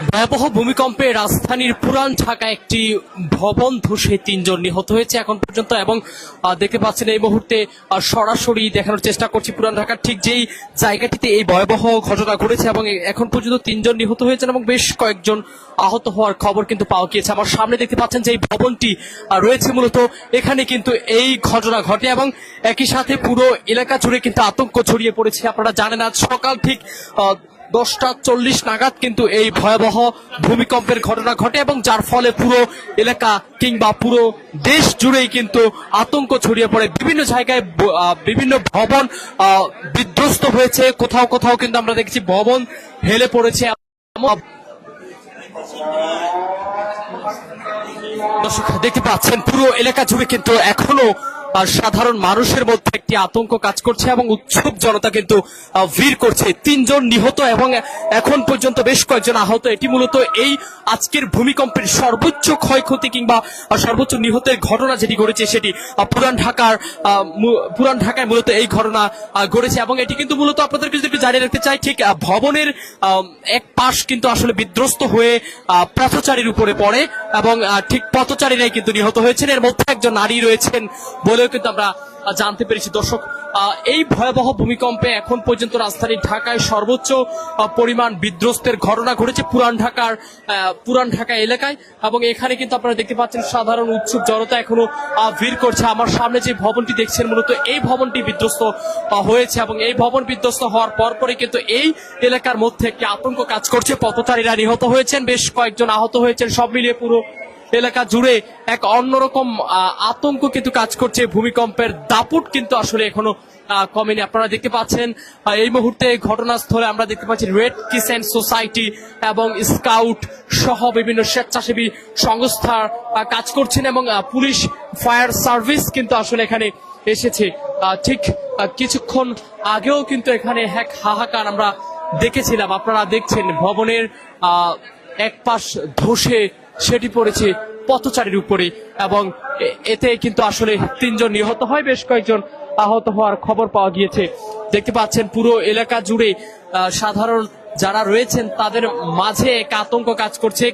ভয়াবহ ভূমিকম্পে রাজধানীর পুরান ঢাকা একটি ভবন ধসে তিনজন নিহত হয়েছে এখন পর্যন্ত এবং দেখতে পাচ্ছেন এই মুহূর্তে সরাসরি দেখানোর চেষ্টা করছি পুরান ঢাকার ঠিক যেই জায়গাটিতে এই ভয়াবহ ঘটনা ঘটেছে এবং এখন পর্যন্ত তিনজন নিহত হয়েছেন এবং বেশ কয়েকজন আহত হওয়ার খবর কিন্তু পাওয়া গিয়েছে। আমার সামনে দেখতে পাচ্ছেন যে এই ভবনটি রয়েছে মূলত। এখানে কিন্তু এই ঘটনা ঘটে এবং একই সাথে পুরো এলাকা জুড়ে কিন্তু আতঙ্ক ছড়িয়ে পড়েছে। আপনারা জানেন আজ সকাল ঠিক দশটা চল্লিশ নাগাদ কিন্তু এই ভয়াবহ ভূমিকম্পের ঘটনা ঘটে এবং যার ফলে পুরো এলাকা কিংবা পুরো দেশ জুড়েই কিন্তু আতঙ্ক ছড়িয়ে পড়ে। বিভিন্ন জায়গায় বিভিন্ন ভবন বিধ্বস্ত হয়েছে। কোথাও কোথাও কিন্তু আমরা দেখছি ভবন হেলে পড়েছে। দর্শক, দেখতে পাচ্ছেন পুরো এলাকা জুড়ে কিন্তু এখনও সাধারণ মানুষের মধ্যে একটি আতঙ্ক কাজ করছে এবং উৎসুক জনতা কিন্তু ভিড় করছে। তিনজন নিহত এবং এখন পর্যন্ত বেশ কয়েকজন আহত। এটি মূলত এই আজকের ভূমিকম্পের সর্বোচ্চ ক্ষয়ক্ষতি কিংবা সর্বোচ্চ নিহতের ঘটনা যেটি ঘটেছে সেটি পুরান ঢাকার পুরান ঢাকায় মূলত এই ঘটনা ঘটেছে এবং এটি কিন্তু মূলত আপনাদেরকে যদি একটু জানিয়ে রাখতে চাই, ঠিক ভবনের এক পাশ কিন্তু আসলে বিধ্বস্ত হয়ে পথচারীর উপরে পড়ে এবং ঠিক পথচারীরাই কিন্তু নিহত হয়েছেন। এর মধ্যে একজন নারী রয়েছেন বলেও কিন্তু আমরা জানতে পেরেছি। দর্শক এই ভয়াবহ ভূমিকম্পে এখন পর্যন্ত রাজধানী ঢাকায় সর্বোচ্চ পরিমাণ বিধ্বস্তের ঘটনা ঘটেছে পুরান ঢাকার পুরান ঢাকা এলাকায়। এবং এখানে কিন্তু আপনারা দেখতে পাচ্ছেন সাধারণ উৎসুক জনতা এখনও ভিড় করছে। আমার সামনে যে ভবনটি দেখছেন মূলত, এই ভবনটি বিধ্বস্ত হয়েছে। এবং এই ভবন বিধ্বস্ত হওয়ার পর পরে কিন্তু এই এলাকার মধ্যে একটি আতঙ্ক কাজ করছে। পথচারীরা নিহত হয়েছেন, বেশ কয়েকজন আহত হয়েছেন, সব মিলিয়ে পুরো এলাকা জুড়ে এক অন্যরকম আতঙ্ক কিন্তু কাজ করছে ভূমিকম্পের দাপুট কিন্তু আসলে এখনও কমেনি। আপনারা দেখতে পাচ্ছেন এই মুহূর্তে ঘটনাস্থলে আমরা দেখতে পাচ্ছি রেড কিসেন সোসাইটি এবং স্কাউট সহ বিভিন্ন স্বেচ্ছাসেবী সংস্থার কাজ করছেন এবং পুলিশ, ফায়ার সার্ভিস কিন্তু আসলে এখানে এসেছে। ঠিক কিছুক্ষণ আগেও কিন্তু এখানে এক হাহাকার আমরা দেখেছিলাম। আপনারা দেখছেন ভবনের এক পাশ ধসে সেটি পড়েছে পথচারীর উপরে এবং এতে কিন্তু আসলে তিনজন নিহত হয়, বেশ কয়েকজন আহত হওয়ার খবর পাওয়া গিয়েছে। দেখতে পাচ্ছেন, পুরো এলাকা জুড়ে সাধারণ যারা রয়েছেন তাদের মাঝে এক আতঙ্ক কাজ করছে।